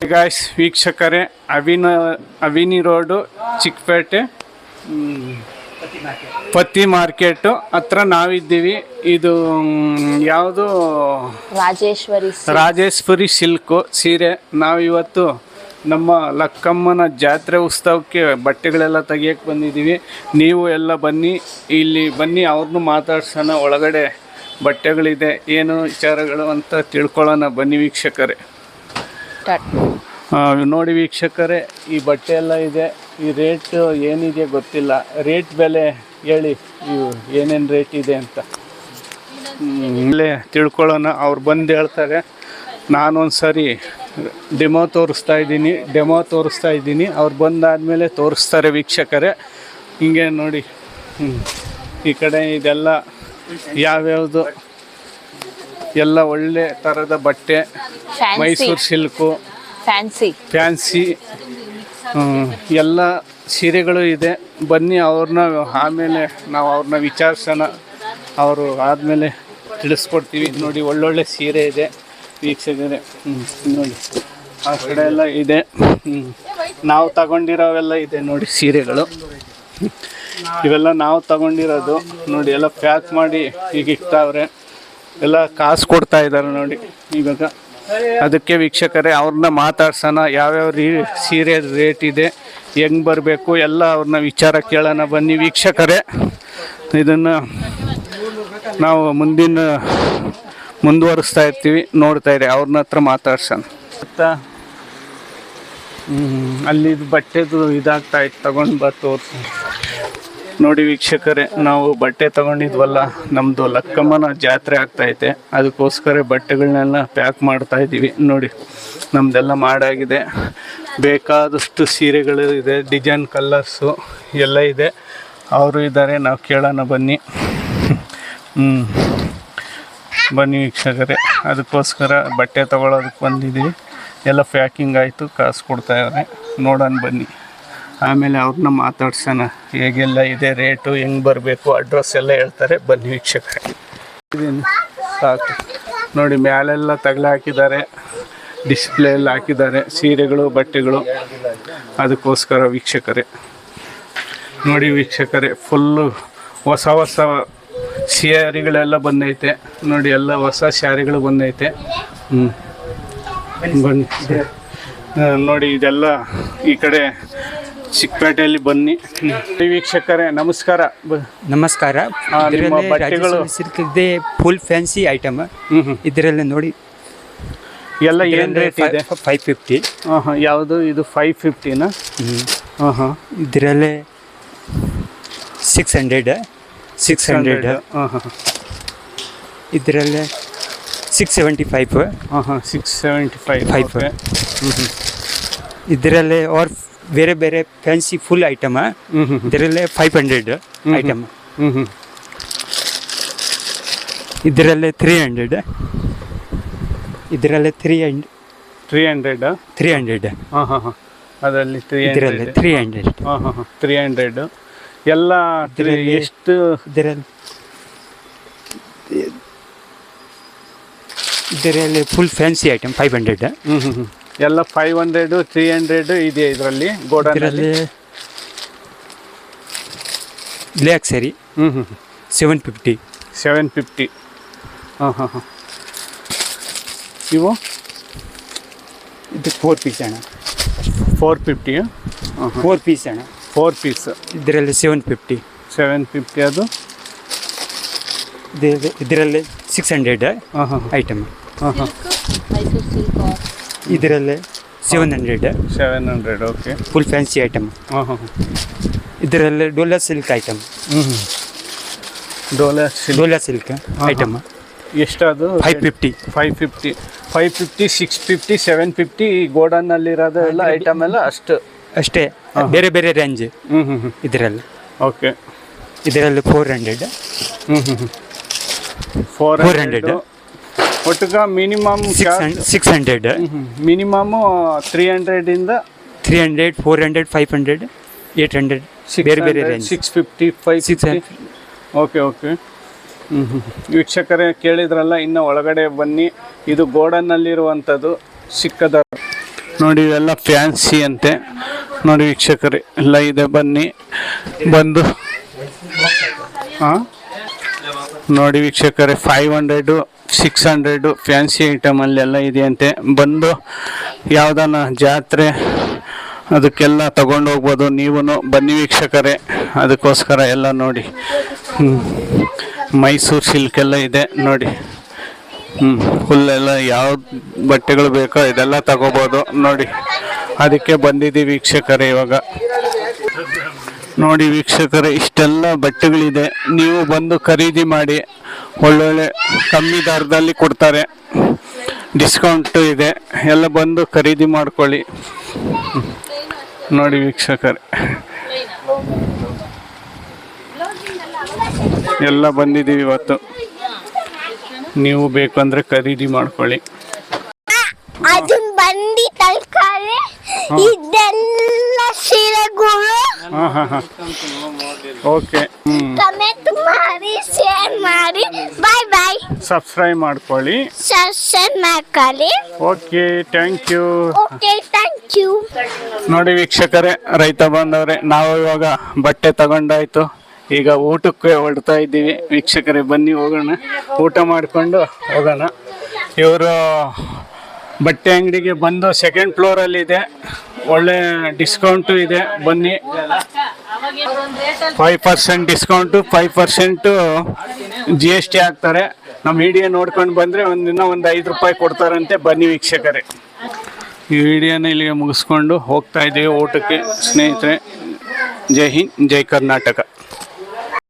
Guys ವೀಕ್ಷಕರೇ ಅವಿನ ಅವಿನಿ road Chickpet ಪತ್ತಿ market ಹತ್ರ ನಾವಿದ್ದೀವಿ. ಇದು ಯಾವುದು? ರಾಜೇಶ್ವರಿ ರಾಜೇಶ್ವರಿ ಸಿಲ್ಕು ಸೀರೆ. ನಾವಿವತ್ತು ನಮ್ಮ ಲಕ್ಕಮ್ಮನ ಜಾತ್ರೆ ಉತ್ಸವಕ್ಕೆ ಬಟ್ಟೆಗಳೆಲ್ಲ ತೆಗಿಯಕ್ಕೆ ಬಂದಿದ್ದೀವಿ. ನೀವು ಎಲ್ಲ ಬನ್ನಿ ಇಲ್ಲಿ ಬನ್ನಿ ಅವ್ರನ್ನೂ ಮಾತಾಡ್ಸೋಣ. ಒಳಗಡೆ ಬಟ್ಟೆಗಳಿದೆ ಏನು ವಿಚಾರಗಳು ಅಂತ ತಿಳ್ಕೊಳ್ಳೋಣ. ಬನ್ನಿ ವೀಕ್ಷಕರೇ. ನೋಡಿ ವೀಕ್ಷಕರೇ, ಈ ಬಟ್ಟೆ ಎಲ್ಲ ಇದೆ. ಈ ರೇಟ್ ಏನಿದೆ ಗೊತ್ತಿಲ್ಲ. ರೇಟ್ ಬೆಲೆ ಹೇಳಿ ಇವು ಏನೇನು ರೇಟ್ ಇದೆ ಅಂತ. ಇಲ್ಲೇ ತಿಳ್ಕೊಳ್ಳೋಣ. ಅವ್ರು ಬಂದು ಹೇಳ್ತಾರೆ. ನಾನೊಂದು ಸರಿ ಡೆಮೋ ತೋರಿಸ್ತಾ ಇದ್ದೀನಿ. ಡೆಮೋ ತೋರಿಸ್ತಾ ಇದ್ದೀನಿ. ಅವ್ರು ಬಂದಾದಮೇಲೆ ತೋರಿಸ್ತಾರೆ ವೀಕ್ಷಕರೇ. ಹಿಂಗೆ ನೋಡಿ. ಈ ಕಡೆ ಇದೆಲ್ಲ ಯಾವ್ಯಾವುದು? ಎಲ್ಲ ಒಳ್ಳೆ ಥರದ ಬಟ್ಟೆ ಮೈಸೂರು ಸಿಲ್ಕು ಫ್ಯಾನ್ಸಿ ಫ್ಯಾನ್ಸಿ ಎಲ್ಲ ಸೀರೆಗಳು ಇದೆ. ಬನ್ನಿ ಅವ್ರನ್ನ ಆಮೇಲೆ ನಾವು ಅವ್ರನ್ನ ವಿಚಾರಿಸೋಣ. ಅವರು ಆದಮೇಲೆ ತಿಳಿಸ್ಕೊಡ್ತೀವಿ. ನೋಡಿ ಒಳ್ಳೊಳ್ಳೆ ಸೀರೆ ಇದೆ. ವೀಕ್ಷಕರೇ ಹ್ಞೂ ನೋಡಿ ಆ ಕಡೆ ಎಲ್ಲ ಇದೆ. ಹ್ಞೂ ನಾವು ತಗೊಂಡಿರೋವೆಲ್ಲ ಇದೆ ನೋಡಿ ಸೀರೆಗಳು. ಇವೆಲ್ಲ ನಾವು ತಗೊಂಡಿರೋದು. ನೋಡಿ ಎಲ್ಲ ಪ್ಯಾಕ್ ಮಾಡಿ ಈಗ ಇಕ್ತಾವ್ರೆ ಎಲ್ಲ ಕಾಸು ಕೊಡ್ತಾ ಇದ್ದಾರೆ ನೋಡಿ ಇವಾಗ. ಅದಕ್ಕೆ ವೀಕ್ಷಕರೇ, ಅವ್ರನ್ನ ಮಾತಾಡ್ಸೋಣ. ಯಾವ್ಯಾವ ರೀ ಸೀರೆ ರೇಟ್ ಇದೆ, ಹೆಂಗ್ ಬರಬೇಕು, ಎಲ್ಲ ಅವ್ರನ್ನ ವಿಚಾರ ಕೇಳೋಣ. ಬನ್ನಿ ವೀಕ್ಷಕರೇ. ಇದನ್ನು ನಾವು ಮುಂದಿನ, ಮುಂದುವರಿಸ್ತಾ ಇರ್ತೀವಿ. ನೋಡ್ತಾ ಇದೆ ಅವ್ರನ್ನ ಹತ್ರ ಮಾತಾಡ್ಸೋಣ. ಮತ್ತು? ಅಲ್ಲಿ ಬಟ್ಟೆದು ಇದಾಗ್ತಾ ಇತ್ತು, ತಗೊಂಡು ಬಾ ತೋರಿಸಿ. ನೋಡಿ ವೀಕ್ಷಕರೇ, ನಾವು ಬಟ್ಟೆ ತಗೊಂಡಿದ್ವಲ್ಲ ನಮ್ಮದು ಲಕ್ಕಮ್ಮನ ಜಾತ್ರೆ ಆಗ್ತೈತೆ ಅದಕ್ಕೋಸ್ಕರ ಬಟ್ಟೆಗಳನ್ನೆಲ್ಲ ಪ್ಯಾಕ್ ಮಾಡ್ತಾ ಇದ್ದೀವಿ. ನೋಡಿ ನಮ್ಮದೆಲ್ಲ ಮಾಡಾಗಿದೆ. ಬೇಕಾದಷ್ಟು ಸೀರೆಗಳು ಇದೆ, ಡಿಸೈನ್ ಕಲ್ಲರ್ಸು ಎಲ್ಲ ಇದೆ. ಅವರು ಇದ್ದಾರೆ, ನಾವು ಕೇಳೋಣ ಬನ್ನಿ. ಹ್ಞೂ ಬನ್ನಿ ವೀಕ್ಷಕರೇ, ಅದಕ್ಕೋಸ್ಕರ ಬಟ್ಟೆ ತೊಗೊಳೋದಕ್ಕೆ ಬಂದಿದ್ದೀವಿ. ಎಲ್ಲ ಪ್ಯಾಕಿಂಗ್ ಆಯಿತು, ಕಾಸು ಕೊಡ್ತಾಯಿದ್ದಾರೆ ನೋಡೋಣ ಬನ್ನಿ. ಆಮೇಲೆ ಅವ್ರನ್ನ ಮಾತಾಡ್ಸೋಣ. ಹೇಗೆಲ್ಲ ಇದೆ, ರೇಟು, ಹೆಂಗೆ ಬರಬೇಕು ಅಡ್ರೆಸ್ ಎಲ್ಲ ಹೇಳ್ತಾರೆ. ಬನ್ನಿ ವೀಕ್ಷಕರೇ. ಸಾಕು. ನೋಡಿ, ಮ್ಯಾಲೆಲ್ಲ ತಗಲ ಹಾಕಿದ್ದಾರೆ. ಡಿಸ್ಪ್ಲೇ ಎಲ್ಲ ಹಾಕಿದ್ದಾರೆ. ಸೀರೆಗಳು, ಬಟ್ಟೆಗಳು. ಅದಕ್ಕೋಸ್ಕರ ವೀಕ್ಷಕರೇ. ನೋಡಿ ವೀಕ್ಷಕರೇ, ಫುಲ್ಲು ಹೊಸ ಹೊಸ ಸ್ಯಾರಿಗಳೆಲ್ಲ ಬಂದೈತೆ. ನೋಡಿ, ಎಲ್ಲ ಹೊಸ ಸ್ಯಾರಿಗಳು ಬಂದೈತೆ. ಹ್ಞೂ ಬನ್ನಿ ನೋಡಿ ಇದೆಲ್ಲ ಈ ಕಡೆ ಚಿಕ್ಕಪೇಟೆಯಲ್ಲಿ ಬನ್ನಿ. ವೀಕ್ಷಕರೇ ನಮಸ್ಕಾರ. ನಮಸ್ಕಾರ. ಬಟ್ಟೆಗಳು- ರಾಜೇಶ್ವರಿ ಫುಲ್ ಫ್ಯಾನ್ಸಿ ಐಟಮ್ ಇದರಲ್ಲಿ ನೋಡಿ. ಎಲ್ಲ ಏನು ರೇಟ್ ಇದೆ? ಫೈವ್ ಫಿಫ್ಟಿ ಹಾಂ ಹಾಂ ಯಾವುದು? ಇದು ಫೈವ್ ಫಿಫ್ಟಿನಾ ಹಾಂ ಹಾಂ ಇದರಲ್ಲೇ ಸಿಕ್ಸ್ ಹಂಡ್ರೆಡ್ ಸಿಕ್ಸ್ ಹಂಡ್ರೆಡ್ ಹಾಂ ಹಾಂ ಇದರಲ್ಲಿ ಸಿಕ್ಸ್ ಸೆವೆಂಟಿ ಫೈವ್ ಹಾಂ ಹಾಂ ಸಿಕ್ಸ್ ಸೆವೆಂಟಿ ಫೈವ್ ಹ್ಞೂ ಹ್ಞೂ ಇದರಲ್ಲಿ ಆರ್ ಬೇರೆ ಬೇರೆ ಫ್ಯಾನ್ಸಿ ಫುಲ್ ಐಟಮ್ ಹ್ಞೂ ಹ್ಞೂ ಇದರಲ್ಲಿ ಫೈವ್ ಹಂಡ್ರೆಡ್. ಐಟಮ್ ಹ್ಞೂ ಹ್ಞೂ ಇದರಲ್ಲೇ ತ್ರೀ ಹಂಡ್ರೆಡ್ ಇದರಲ್ಲೇ ತ್ರೀ ಹಂಡ್ ತ್ರೀ ಹಂಡ್ರೆಡ್ ತ್ರೀ ಹಂಡ್ರೆಡ್ ಹಾಂ ಹಾಂ ಹಾಂ ಅದರಲ್ಲಿ ತ್ರೀ ಇದರಲ್ಲಿ ತ್ರೀ ಹಂಡ್ರೆಡ್ ಹಾಂ ಹಾಂ ಹಾಂ ತ್ರೀ ಹಂಡ್ರೆಡ್ ಎಲ್ಲ ಎಷ್ಟು? ಇದರಲ್ಲಿ ಇದರಲ್ಲಿ full fancy item five hundred ಹ್ಞೂ ಹ್ಞೂ ಹ್ಞೂ ಎಲ್ಲ ಫೈವ್ ಹಂಡ್ರೆಡು ತ್ರೀ ಹಂಡ್ರೆಡು ಇದೆ ಇದರಲ್ಲಿ ಗೋಡನಲ್ಲಿ ಇದರಲ್ಲಿ ಬ್ಲ್ಯಾಕ್ ಸ್ಯಾರಿ ಹ್ಞೂ ಹ್ಞೂ ಸೆವೆನ್ ಫಿಫ್ಟಿ ಸೆವೆನ್ ಫಿಫ್ಟಿ ಹಾಂ ಹಾಂ ಹಾಂ. ಇವು? ಇದು ಫೋರ್ ಪೀಸ್ ಅಣ್ಣ. ಫೋರ್ ಫಿಫ್ಟಿ ಹಾಂ? ಹಾಂ ಫೋರ್ ಪೀಸ್ ಅಣ್ಣ. ಫೋರ್ ಪೀಸ್ ಇದರಲ್ಲಿ ಸೆವೆನ್ ಫಿಫ್ಟಿ ಸೆವೆನ್ ಫಿಫ್ಟಿ ಅದು? ಇದರಲ್ಲಿ ಸಿಕ್ಸ್ ಹಂಡ್ರೆಡ್ ಹಾಂ ಹಾಂ ಐಟಮ್ ಹಾಂ ಹಾಂ ಮೈಸೂರು ಸಿಲ್ಕ್ ಇದರಲ್ಲಿ seven hundred seven hundred okay full fancy item ಹಾಂ ಹಾಂ ಇದರಲ್ಲಿ ಡೋಲಾ ಸಿಲ್ಕ್ ಐಟಮ್ ಹ್ಞೂ ಹ್ಞೂ Dhola silk Dhola silk item ಎಷ್ಟದು? Five fifty five fifty five fifty six fifty seven fifty ಈ ಗೋಡನ್ನಲ್ಲಿರೋದು ಎಲ್ಲ ಐಟಮ್ ಎಲ್ಲ ಅಷ್ಟು. ಅಷ್ಟೇ. ಬೇರೆ ಬೇರೆ ರೇಂಜ್ ಹ್ಞೂ ಹ್ಞೂ ಹ್ಞೂ ಇದರಲ್ಲಿ. ಓಕೆ ಇದರಲ್ಲಿ ಫೋರ್ ಹಂಡ್ರೆಡ್ ಹ್ಞೂ ಹ್ಞೂ ಹ್ಞೂ four four hundred ಒಟ್ಟಿಗ minimum six six hundred minimum three ಹಂಡ್ರೆಡಿಂದ three hundred four hundred five hundred eight hundred ಬೇರೆ ಬೇರೆ range six fifty five six okay okay ಹ್ಞೂ ಹ್ಞೂ ವೀಕ್ಷಕರೇ ಕೇಳಿದ್ರಲ್ಲ ಇನ್ನು ಒಳಗಡೆ ಬನ್ನಿ. ಇದು ಗೋಡನ್ನಲ್ಲಿರುವಂಥದ್ದು ಸಿಕ್ಕದ ನೋಡಿ ಇವೆಲ್ಲ ಫ್ಯಾನ್ಸಿ ಅಂತೆ. ನೋಡಿ ವೀಕ್ಷಕರೇ ಎಲ್ಲ ಇದೆ ಬನ್ನಿ. ಬಂದು. ಹಾಂ ನೋಡಿ ವೀಕ್ಷಕರೇ five hundred six hundred fancy ಐಟಮಲ್ಲೆಲ್ಲ ಇದೆಯಂತೆ. ಬಂದು ಯಾವುದನ್ನ ಜಾತ್ರೆ, ಅದಕ್ಕೆಲ್ಲ ತಗೊಂಡು ಹೋಗ್ಬೋದು. ನೀವು ಬನ್ನಿ ವೀಕ್ಷಕರೇ, ಅದಕ್ಕೋಸ್ಕರ ಎಲ್ಲ ನೋಡಿ. ಹ್ಞೂ ಮೈಸೂರು ಸಿಲ್ಕ್ ಎಲ್ಲ ಇದೆ, ನೋಡಿ. ಫುಲ್ ಫುಲ್ಲೆಲ್ಲ ಯಾವ ಬಟ್ಟೆಗಳು ಬೇಕೋ ಇದೆಲ್ಲ ತಗೋಬೋದು, ನೋಡಿ. ಅದಕ್ಕೆ ಬಂದಿದ್ದೀವಿ ವೀಕ್ಷಕರೇ ಇವಾಗ. ನೋಡಿ ವೀಕ್ಷಕರೇ ಇಷ್ಟೆಲ್ಲ ಬಟ್ಟೆಗಳಿದೆ. ನೀವು ಬಂದು ಖರೀದಿ ಮಾಡಿ ಒಳ್ಳೊಳ್ಳೆ ಕಮ್ಮಿ ದರದಲ್ಲಿ ಕೊಡ್ತಾರೆ. ಡಿಸ್ಕೌಂಟ್ ಇದೆ. ಎಲ್ಲ ಬಂದು ಖರೀದಿ ಮಾಡ್ಕೊಳ್ಳಿ. ನೋಡಿ ವೀಕ್ಷಕರೇ. ಎಲ್ಲ ಬಂದಿದ್ದೀವಿ ಇವತ್ತು. ನೀವು ಬೇಕಂದ್ರೆ ಖರೀದಿ ಮಾಡ್ಕೊಳ್ಳಿ. ಹಾಂ ಹಾಂ ಹಾಂ. ಓಕೆ ಕಮೆಂಟ್ ಮಾಡಿ ಶೇರ್ ಮಾಡಿ. ಬಾಯ್ ಬಾಯ್ ಸಬ್ಸ್ಕ್ರೈಬ್ ಮಾಡ್ಕೊಳ್ಳಿ. ಸಬ್ಸ್ಕ್ರೈಬ್ ಮಾಡ್ಕೊಳ್ಳಿ. Okay thank you okay thank you ನೋಡಿ ವೀಕ್ಷಕರೇ ರೈತ ಬಂದವ್ರೆ ನಾವು ಇವಾಗ ಬಟ್ಟೆ ತಗೊಂಡಾಯ್ತು. ಈಗ ಊಟಕ್ಕೆ ಹೊಡ್ತಾ ಇದ್ದೀವಿ. ವೀಕ್ಷಕರೇ ಬನ್ನಿ ಹೋಗೋಣ. ಊಟ ಮಾಡಿಕೊಂಡು ಹೋಗೋಣ. ಇವರು ಬಟ್ಟೆ ಅಂಗಡಿಗೆ ಬಂದು ಸೆಕೆಂಡ್ ಫ್ಲೋರಲ್ಲಿ ಇದೆ ಒಳ್ಳೆ ಡಿಸ್ಕೌಂಟು ಇದೆ ಬನ್ನಿ. Five percent discount five percent G S T ಹಾಕ್ತಾರೆ. ನಮ್ಮ ವಿಡಿಯೋ ನೋಡ್ಕೊಂಡು ಬಂದರೆ ಒಂದಿನ ಒಂದು ಐದು ರೂಪಾಯಿ ಕೊಡ್ತಾರಂತೆ ಬನ್ನಿ ವೀಕ್ಷಕರೇ. ಈ ವಿಡಿಯೋನ ಇಲ್ಲಿಗೆ ಮುಗಿಸ್ಕೊಂಡು ಹೋಗ್ತಾ ಇದ್ದೀವಿ ಊಟಕ್ಕೆ ಸ್ನೇಹಿತರೆ. ಜೈ ಹಿಂದ್ ಜೈ ಕರ್ನಾಟಕ.